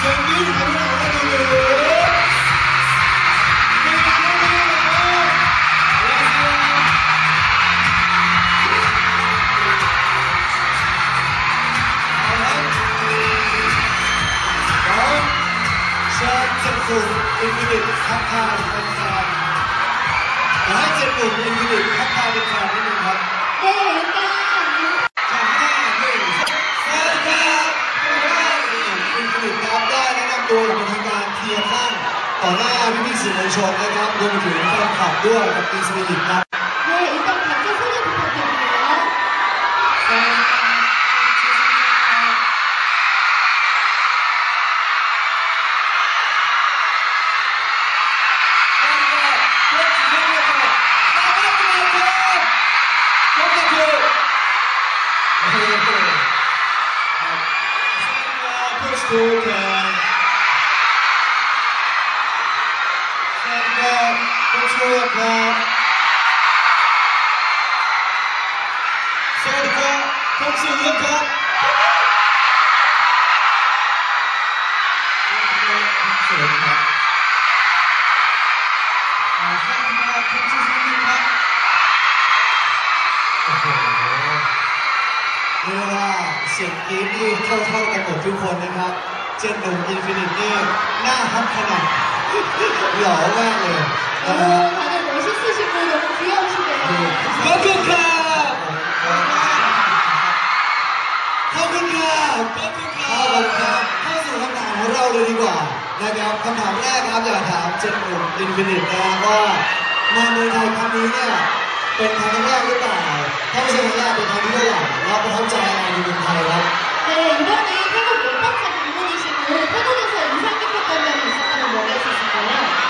เสี ต่อหน้าพี่ๆสื่อมวลชนนะครับรวมถึงแฟนคลับด้วยกับอินฟินิตครับ 네, 일단 각자 소개 부탁드 ครับสวัสดีครับทุกสิ่งยังครับสวัสดีครับขอบคุณมากทุกสิ่งครับโอ้โหเรียกว่าเสียงกรี๊ดนี่เท่าๆกันหมดทุกคนนะครับเจนหนุ่มอินฟินิตี้หน้าฮับขนาดหล่อมากเลย ขอบคุณครับขอบคุณครับขอบคุณครับเอาละครับข้าสู่คำถามของเราเลยดีกว่านะครับคำถามแรกครับอยากถามเจนหนุ่มอินฟินิตนะครับว่ามาเมืองไทยครั้งนี้เนี่ยเป็นครั้งแรกหรือเปล่าถ้าไม่ใช่ครั้งแรกเป็นครั้งที่เท่าไหร่แล้วประทับใจอะไรในเมืองไทยครับ 네, 이번에 태국 몇 번째 방문이시고 태국에서 인상 깊었던บ이있었다면 뭐가 있었을까 요?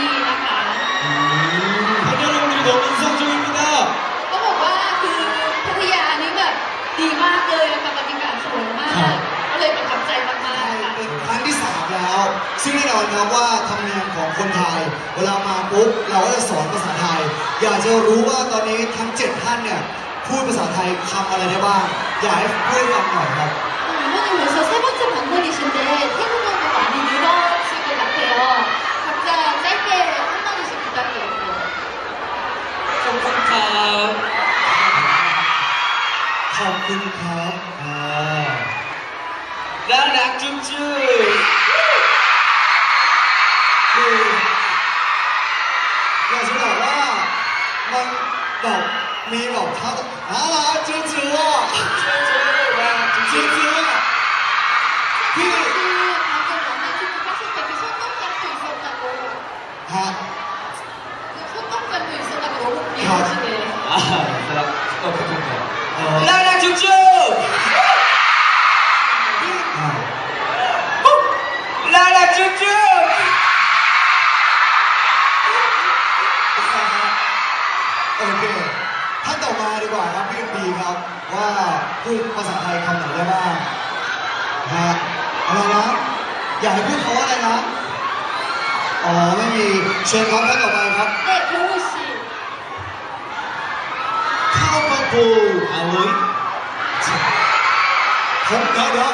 ซึ่งแน่นอนครับว่าธรรมเนียมของคนไทย เวลามาปุ๊บเราก็จะสอนภาษาไทย อยากจะรู้ว่าตอนนี้ทั้งเจ็ดท่านเนี่ยพูดภาษาไทยคำอะไรได้บ้าง อยากให้พูดให้ฟังหน่อยครับ 어, 이번에 벌써 세 번째 방문이신데 태국어도 많이 늘어질 것 같아요. 각자 짧게 한마디씩 부탁드릴게요. 콩콩카. ขอบคุณครับอ่า 나락 쭈쭈. คืออยากจะบอกว่ามันแบบมีแบ บทั้งน่ารักจืดจืดอะจืดจืดอะพี่그방 ไม่มีเชิญน้องท่านต่อไปครับเด็กรู้สิข้าวปัาปูอาไว้ผมเดี๋ยวเดี๋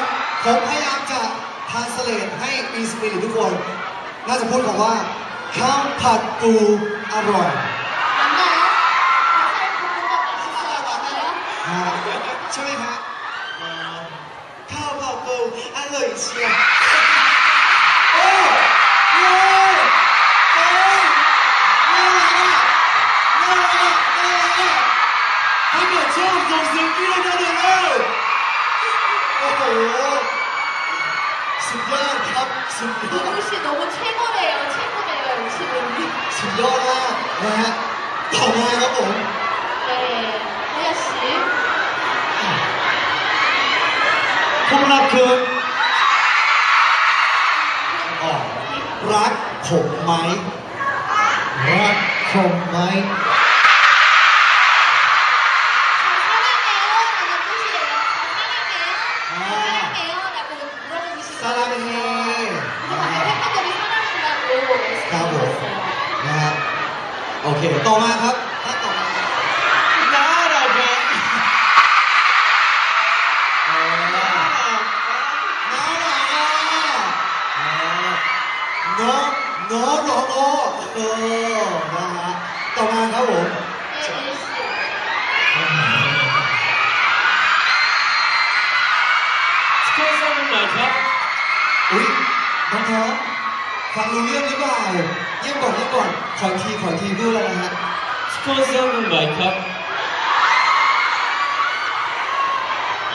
ผมพยายามจะทานสเลดให้อิสปิริตทุกคน น่าจะพูดคำว่าข้าวผัดปูอร่อยใช่ไหมครับข้าวผัดปูอร่อยเชียว ครับ สุดยอด 경호 씨 너무 최고래요. 최고래요. 열심히. สุดยอดมากนะฮะ ต่อมาครับผม 네, 하야 씨. พวกเราคืออ๋อรักผมไหม รักผมไหม โต่อมาครับ รู้เรื่องหรือเปล่าเยี่ยมก่อนเยี่ยมก่อนขออีกทีขออีกทีพูดแล้วนะฮะ 스폰서는 말까?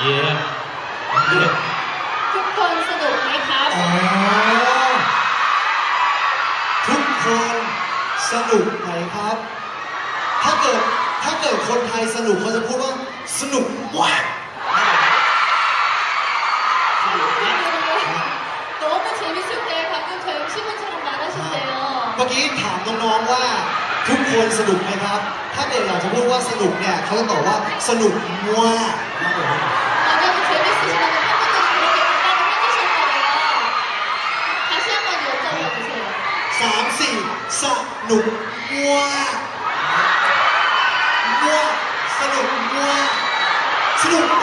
예. 예. ทุกคนสนุกไหมครับ อ๋อทุกคนสนุกไหมครับ ถ้าเกิดถ้าเกิดคนไทยสนุกเขาจะพูดว่าสนุกมาก มื่อกี้ถามน้องๆว่าทุกคนสนุกไหมครับ ถ้าเกิดอยากจะพูดว่าสนุกเนี่ยเขาจะตอบว่าสนุกมากครับผม 만약에 재밌으시다면 팬분들이 그렇게 대답을 해주실 거예요. 다시 한 번 여쭤봐 주세요. สามสี่สนุกมากมากสนุกมากสนุกม ม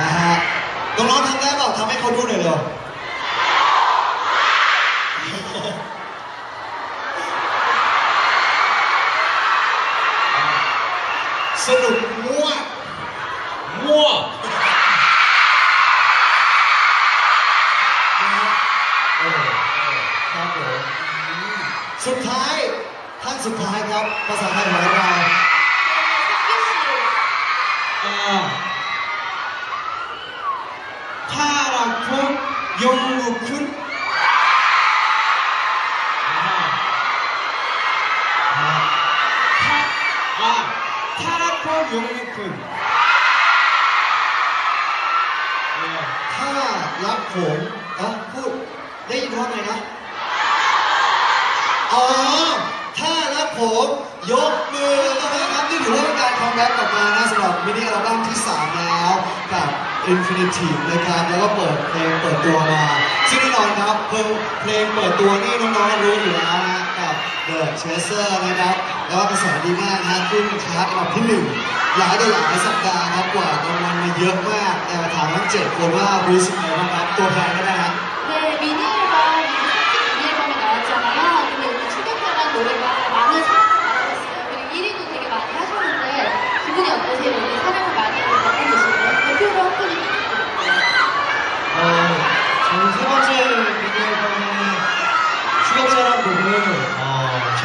นะฮะน้องๆทำได้เปล่าทำให้เขาดูหน่อยเร็วสนุกมั่วมั่วออเอสุดท้ายท่านสุดท้ายครับภาษาไทยของเรา อ่า 영국군 아, 타라코 영국군 네, ถ้ารักผมเอะพูดได้ยินว่าไงนะ อ๋อ ถ้ารักผม ยกมือนะครับนี่ถือว่าเป็นการคัมแบ็กกลับมานะสำหรับมินิอัลบั้มที่ 3 แล้วกับ Infinity นะครับแล้วก็เปิดเพลงเปิดตัวมาซึ่งแน่นอนครับเพลงเพลงเปิดตัวนี่น้องๆรู้อยู่แล้วนะกับ The Chaser นะครับแล้วก็กระแสดีมากนะขึ้นชาร์ตอันดับที่หนึ่งหลายต่อหลายสัปดาห์ครับกว่ารางวัลมาเยอะมากแต่ถามทั้งเจ็ดคนว่ารู้สึกไงบ้างครับตัวแทนก็ได้นะ 네,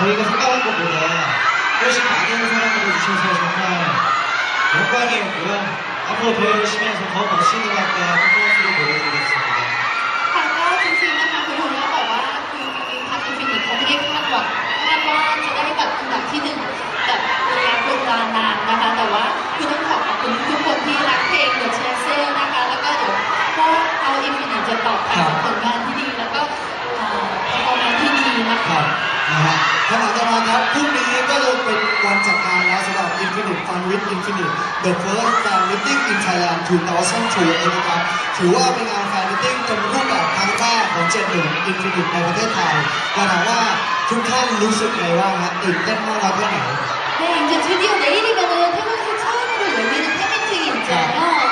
저희가 생각한 것보다 훨씬 많은 사랑을 해주셔서 정말 영광이었고요. 앞으로 더 열심히 해서 더 멋있는 음악과 퍼포먼스를 보여드리겠습니다. ค่ะก็จริงๆนะคะคุณลุงก็บอกว่าคือจริงๆทางอินฟินิตเขาไม่ได้คาดหวังคาดว่าจะได้แบบอันดับที่หนึ่งแบบระยะเวลานานนะคะ แต่ว่าคือต้องขอขอบคุณทุกคนที่รักเพลงเดอะเชสเซอร์นะคะ แล้วก็เดี๋ยวพวกเขาอินฟินิตจะตอบรับผลงานที่ดีแล้วก็เอ่อผลงานที่ดีนะ ค คะ รับนะฮะ ขณะต่อมาครับพรุ่งนี้ก็จะเป็นวันจัดงานแล้วสำหรับ Infinite Fun with Infinite The First Fan Meeting in Thailand 2002นะครับถือว่าเป็นงานแฟนมิทติ้งเต็มรูปแบบครั้งแรกของเจนหนึ่ง Infinite ในประเทศไทยอยากถามว่าทุกท่านรู้สึกไงบ้างฮะตื่นเต้นมากน้อยแค่ไหน 네, 이제 드디어 내일이면은 태국에서 처음으로 열리는 팬미팅이 있잖아요.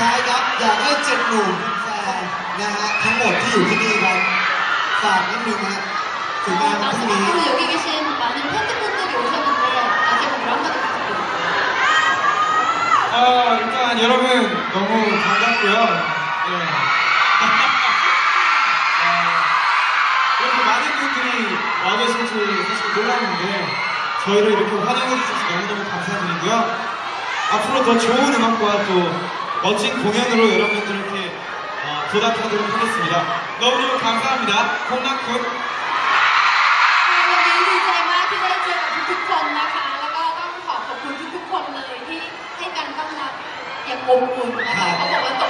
ทุกคนมีความสุขมากๆนะครับคำถามสุดท้ายครับ อยากให้เจ็ดหนุ่มแฟนใน นะฮะทั้งหมดที่อยู่ที่นี่ครับฝากนิดนึงนะถึงงานวันพรุ่งนี้ 앞으로 여기 계신 많은 팬분들이 오셨는데 마지막으로 한마디 부탁드립니다. 아, 일단 여러분 너무 반갑고요. 네. 어, 이렇게 많은 분들이 와 계실 줄 사실 몰랐는데 저희를 이렇게 환영해 주셔서 너무너무 감사드리고요. 앞으로 더 좋은 음악과 또 멋진 공연으로 여러분들께 어, 보답하도록 하겠습니다. 너무너무 감사합니다. 콩나쿤 วันนี้ดีใจมากที่ได้เจอกับทุกๆคนนะคะ แล้วก็ต้องขอขอบคุณทุกๆคนเลยที่ให้การต้อนรับอย่างอบอุ่นนะคะเขาบอกว่าตก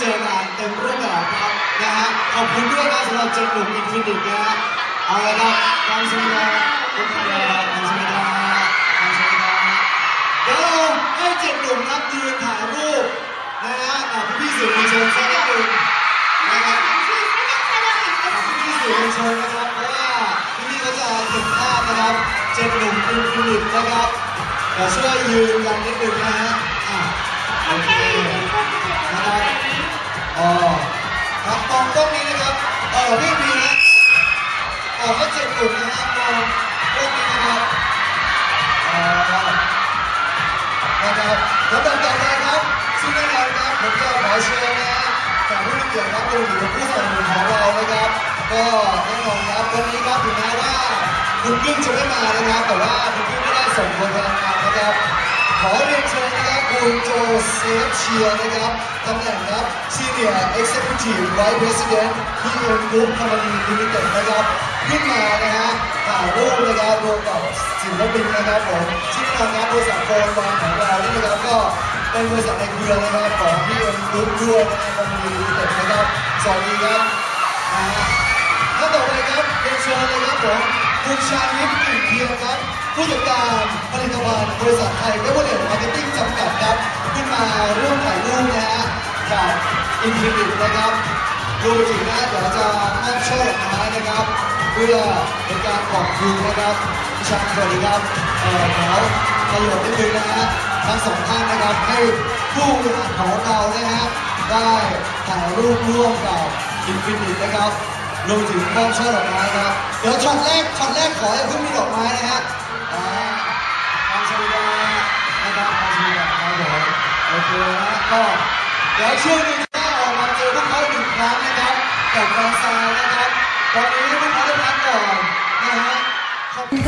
เจอกันเต็มรูปแบบครับนะฮะขอบคุณด้วยนะสำหรับเจ็ดหนุ่มอินฟินิตนะฮะเอาละครับทางสมิดาทางสมิดาทางสมิดาทางสมิดาเดี๋ยวเราให้เจ็ดหนุ่มครับยืนถ่ายรูปนะฮะกับพี่สื่อมวลชนสักนิดหนึ่งนะครับกับพี่สื่อมวลชนนะครับเพราะว่าพี่ๆเขาจะเห็นภาพนะครับเจ็ดหนุ่มอินฟินิตนะครับเดี๋ยวช่วยยืนกันนิดหนึ่งนะฮะอะโอเคนะครับ อ๋อครับมองกล้องนี้นะครับเออไม่มีนะออกก็เจ็บกลุ่มนะฮะมองกล้องนี้นะครับอ๋อนะครับลำดับต่อไปครับซึ่งแน่นอนครับผมจะขอเชิญนะฮะแขกผู้มีเกียรติครับรวมถึงผู้สนับสนุนของเรานะครับ ก็แน่นอนครับวันนี้ครับถึงแม้ว่าคุณกึ้งจะไม่มานะครับ แต่ว่าคุณกึ้งไม่ได้ส่งคนพลังงานะครับ ขอเรียนเชิญนะครับคุณโจเซฟเชียร์นะครับตำแหน่งครับ Senior Executive Vice President PM Group Company Limited นะครับขึ้นมานะฮะถ่ายรูปนะครับรวมกับศิลปินนะครับผมที่ทำงานบริษัทโฟนวางของเรานี่นะครับก็เป็นบริษัทในเครือนะครับของ PM Group ด้วยนะครับ Company Limited นะครับสวัสดีครับนะฮะท่านต่อไปครับเรียนเชิญเลยครับผมคุณชาลิฟกลิ่นเทียมครับผู้จัดการผลิตภัณฑ์บริษัทไทยเรเวอ ฮะกับอินฟินิตนะครับรวมไปถึงนะเดี๋ยวจะมอบช่อดอกไม้นะครับ เพื่อเป็นการขอบคุณนะครับพี่ชาสวัสดีครับเอ่อขอประโยชน์นิดนึงนะฮะทั้งสองท่านนะครับให้ผู้บริหารของเรานะฮะได้ถ่ายรูปร่วมกับอินฟินิตนะครับรวมถึงมอบช่อดอกไม้นะครับเดี๋ยวช็อตแรกช็อตแรกขอให้เพิ่งมีดอกไม้นะฮะอ่าทางสวิดานะครับทางสวิดาครับผมโอเคนะก็ และช่วงนี้จะออกมาเจอพวกเขาหนึ่งครั้งนะครับกับแฟนซายนะครับตอนนี้ให้พวกเขาได้พักก่อนนะฮะขอบคุณ